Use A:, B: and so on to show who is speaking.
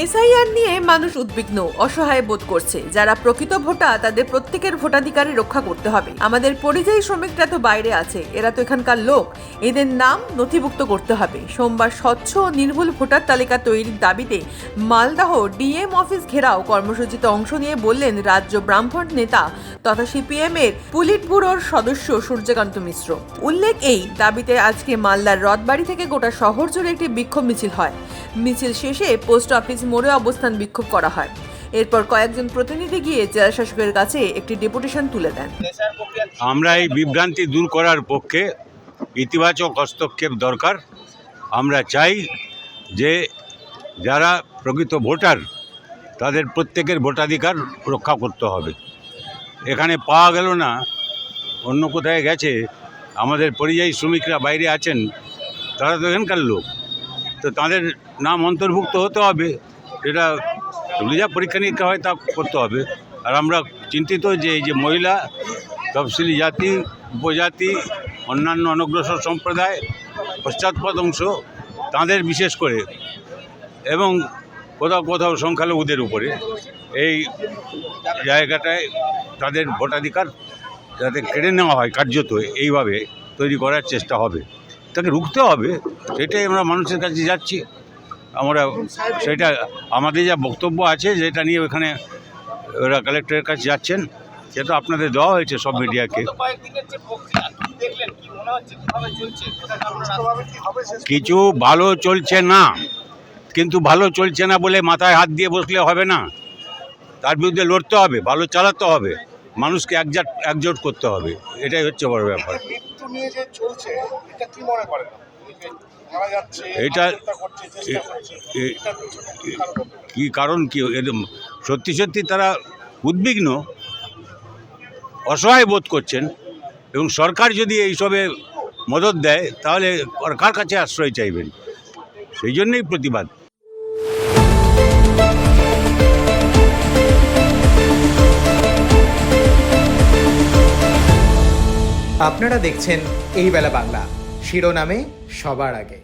A: SIR নিয়ে মানুষ উদ্বিগ্ন, অসহায় বোধ করছে। যারা প্রকৃত ভোটা তাদের প্রত্যেকের ভোটাধিকারই রক্ষা করতে হবে। আমাদের পরিযায়ী শ্রমিকরা তো বাইরে আছে, এরা তো এখানকার লোক। এদের নাম নথিভুক্ত করতে হবে। সোমবার স্বচ্ছ ও নির্ভুল ভোটার তালিকা তৈরির দাবিতে মালদাহ ডিএম অফিস ঘেরাও কর্মসূচিতে অংশ নিয়ে বললেন রাজ্য ব্রাহ্মণ নেতা তথা সিপিএম এর পুলিট ব্যুরোর সদস্য সূর্যকান্ত মিশ্র। উল্লেখ এই দাবিতে আজকে মালদার রথবাড়ি থেকে গোটা শহর জুড়ে একটি বিক্ষোভ মিছিল হয়। মিছিল শেষে পোস্ট অফিস মোড়ে অবস্থান বিক্ষোভ করা হয়। এরপর কয়েকজন প্রতিনিধি গিয়ে জেলা শাসকের কাছে একটি ডেপুটেশন তুলে দেন।
B: আমরা এই বিভ্রান্তি দূর করার পক্ষে ইতিবাচক হস্তক্ষেপ দরকার। আমরা চাই যে যারা প্রকৃত ভোটার, তাদের প্রত্যেকের ভোটাধিকার রক্ষা করতে হবে। এখানে পাওয়া গেল না, অন্য কোথায় গেছে, আমাদের পরিযায়ী শ্রমিকরা বাইরে আছেন, তারা তো এখানকার লোক। তো তাদের নাম অন্তর্ভুক্ত হতে হবে। এটা যা পরীক্ষা নিরীক্ষা হয় তা করতে হবে। আর আমরা চিন্তিত যে এই যে মহিলা, তফসিলি জাতি, উপজাতি, অন্যান্য অনগ্রসর সম্প্রদায়, পশ্চাৎপদ অংশ, তাদের বিশেষ করে এবং কোথাও কোথাও সংখ্যালঘুদের উপরে এই জায়গাটায় তাদের ভোটাধিকার যাতে কেড়ে নেওয়া হয় কার্যত, এইভাবে তৈরি করার চেষ্টা হবে। তাকে রুখতে হবে, সেটাই আমরা মানুষের কাছে যাচ্ছি। আমরা সেটা আমাদের যা বক্তব্য আছে যেটা নিয়ে ওখানে ওরা কালেক্টরের কাছে যাচ্ছেন সেটা আপনাদের দেওয়া হয়েছে সব মিডিয়াকে? কিছু ভালো চলছে না কিন্তু ভালো চলছে না বলে মাথায় হাত দিয়ে বসলে হবে না। তার বিরুদ্ধে লড়তে হবে ভালো চালাতে হবে মানুষকে একজাট একজোট করতে হবে এটাই হচ্ছে বড় ব্যাপার।
C: নিয়ে যে চলছে এটা কি মনে করেন?
B: এটা-
C: কি কারণ
B: কি? সত্যি সত্যি তারা উদ্বিগ্ন অসহায় বোধ করছেন এবং সরকার যদি এইসবে মদত দেয় তাহলে কার কাছে আশ্রয় চাইবেন? সেই জন্যই প্রতিবাদ।
D: আপনারা দেখছেন এই বেলা বাংলা। শিরোনামে সবার আগে।